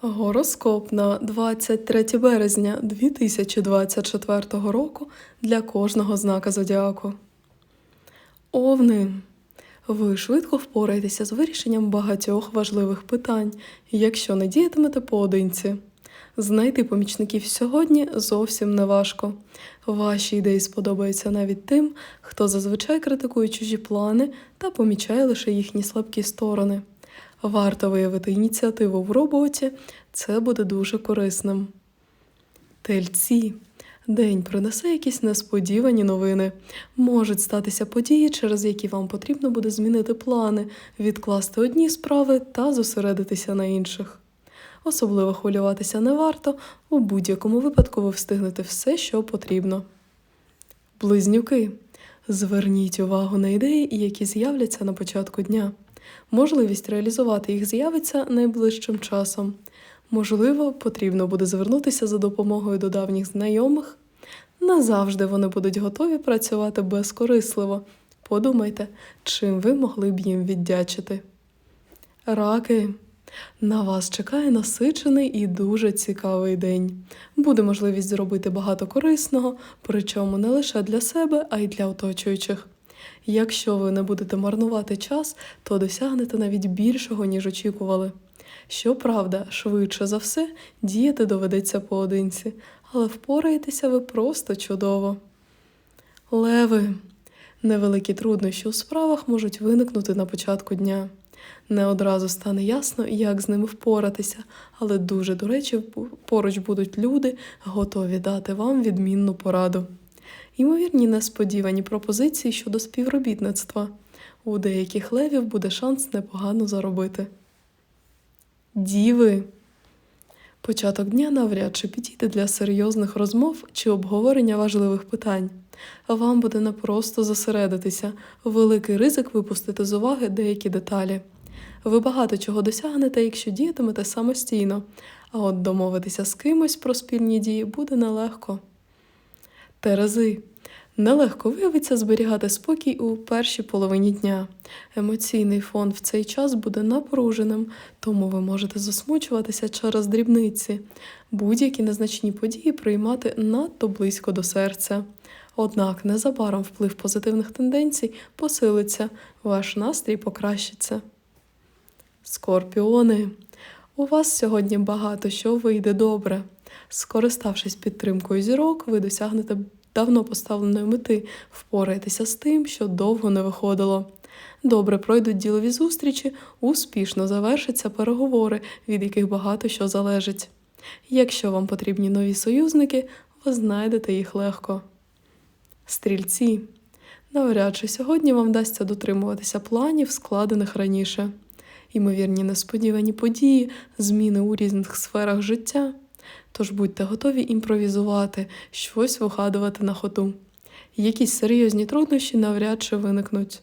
Гороскоп на 23 березня 2024 року для кожного знака зодіаку. Овни. Ви швидко впораєтеся з вирішенням багатьох важливих питань, якщо не діятимете поодинці. Знайти помічників сьогодні зовсім не важко. Ваші ідеї сподобаються навіть тим, хто зазвичай критикує чужі плани та помічає лише їхні слабкі сторони. Варто виявити ініціативу в роботі, це буде дуже корисним. Тельці. День принесе якісь несподівані новини. Можуть статися події, через які вам потрібно буде змінити плани, відкласти одні справи та зосередитися на інших. Особливо хвилюватися не варто, у будь-якому випадку ви встигнете все, що потрібно. Близнюки. Зверніть увагу на ідеї, які з'являться на початку дня. Можливість реалізувати їх з'явиться найближчим часом. Можливо, потрібно буде звернутися за допомогою до давніх знайомих. Назавжди вони будуть готові працювати безкорисливо. Подумайте, чим ви могли б їм віддячити. Раки. На вас чекає насичений і дуже цікавий день. Буде можливість зробити багато корисного, причому не лише для себе, а й для оточуючих. Якщо ви не будете марнувати час, то досягнете навіть більшого, ніж очікували. Щоправда, швидше за все, діяти доведеться поодинці, але впораєтеся ви просто чудово. Леви. Невеликі труднощі у справах можуть виникнути на початку дня. Не одразу стане ясно, як з ними впоратися, але дуже до речі, поруч будуть люди, готові дати вам відмінну пораду. Ймовірні несподівані пропозиції щодо співробітництва. У деяких левів буде шанс непогано заробити. Діви. Початок дня навряд чи підійде для серйозних розмов чи обговорення важливих питань. Вам буде непросто зосередитися, великий ризик випустити з уваги деякі деталі. Ви багато чого досягнете, якщо діятимете самостійно, а от домовитися з кимось про спільні дії буде нелегко. Терези. Нелегко виявиться зберігати спокій у першій половині дня. Емоційний фон в цей час буде напруженим, тому ви можете засмучуватися через дрібниці, будь-які незначні події приймати надто близько до серця. Однак незабаром вплив позитивних тенденцій посилиться, ваш настрій покращиться. Скорпіони. У вас сьогодні багато що вийде добре. Скориставшись підтримкою зірок, ви досягнете давно поставленої мети, впораєтеся з тим, що довго не виходило. Добре пройдуть ділові зустрічі, успішно завершаться переговори, від яких багато що залежить. Якщо вам потрібні нові союзники, ви знайдете їх легко. Стрільці. Навряд чи сьогодні вам вдасться дотримуватися планів, складених раніше. Ймовірні несподівані події, зміни у різних сферах життя. Тож будьте готові імпровізувати, щось вигадувати на ходу. Якісь серйозні труднощі навряд чи виникнуть.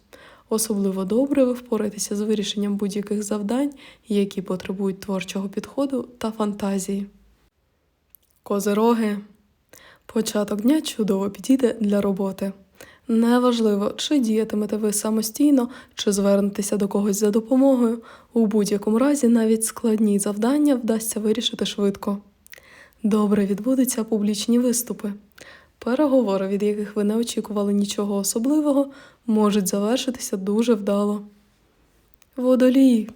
Особливо добре ви впораєтеся з вирішенням будь-яких завдань, які потребують творчого підходу та фантазії. Козероги. Початок дня чудово підійде для роботи. Неважливо, чи діятимете ви самостійно, чи звернетеся до когось за допомогою. У будь-якому разі навіть складні завдання вдасться вирішити швидко. Добре відбудуться публічні виступи. Переговори, від яких ви не очікували нічого особливого, можуть завершитися дуже вдало. Водолій.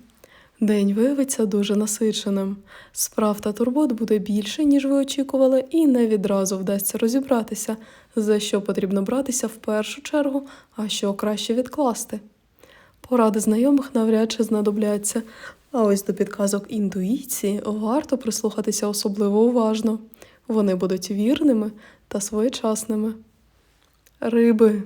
День виявиться дуже насиченим. Справ та турбот буде більше, ніж ви очікували, і не відразу вдасться розібратися, за що потрібно братися в першу чергу, а що краще відкласти. Поради знайомих навряд чи знадобляться, а ось до підказок інтуїції варто прислухатися особливо уважно. Вони будуть вірними та своєчасними. Риби.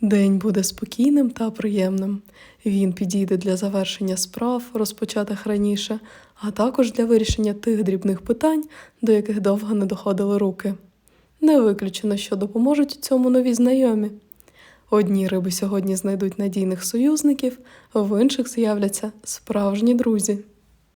День буде спокійним та приємним. Він підійде для завершення справ, розпочатих раніше, а також для вирішення тих дрібних питань, до яких довго не доходили руки. Не виключено, що допоможуть у цьому нові знайомі. Одні риби сьогодні знайдуть надійних союзників, в інших з'являться справжні друзі.